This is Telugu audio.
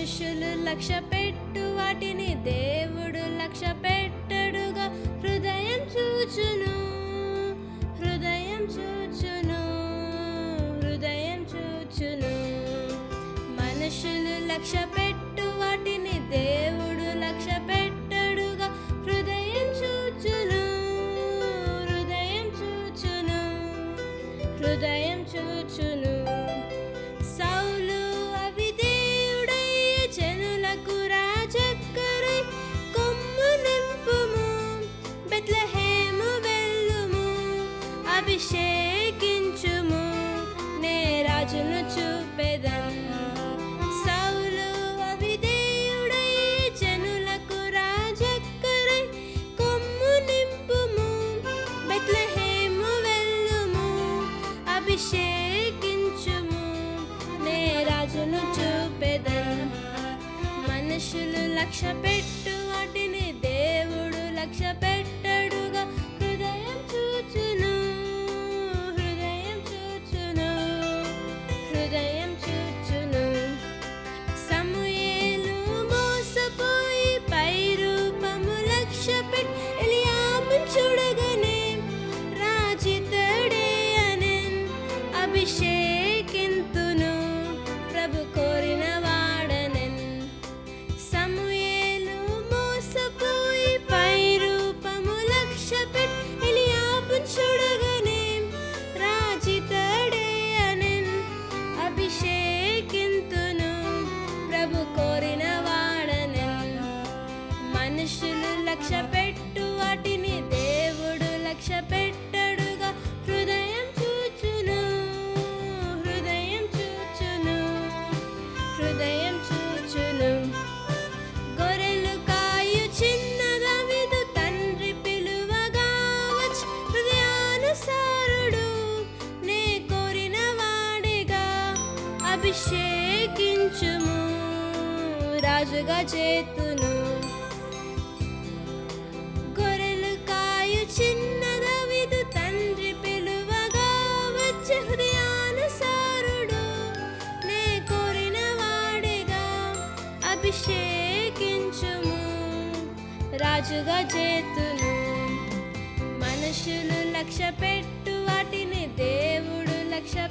మనుషులు లక్ష్య పెట్టు వాటిని దేవుడు లక్ష్య పెట్టడుగా. హృదయం చూచును హృదయం చూచును హృదయం చూచును. మనుషులు లక్ష్య పెట్టు వాటిని దేవుడు లక్ష్య పెట్టడుగా. హృదయం చూచును హృదయం చూచును హృదయం అభిషేకించుము నే రాజును చూపెదన్ సౌలు అవిధేయుడై జనులకు రాజక్కరై కొమ్ము నింపుము బెత్లహేము వెళ్ళుము. అభిషేకించుము నే రాజును చూపెదన్ మనుషులు లక్ష్య పెట్టు వాటిని దేవుడు లక్ష్య సారుడు నే కోరిన వాడిగా అభిషేకించుము రాజుగా చేతును గొర్రెలు కాయు చిన్న విదు తండ్రి పిలువగా వచ్చి హృదయానుసారుడు నే కోరిన వాడిగా అభిషేకించుము రాజుగా చేతును దశలు లక్ష్య పెట్టు వాటిని దేవుడు లక్ష్య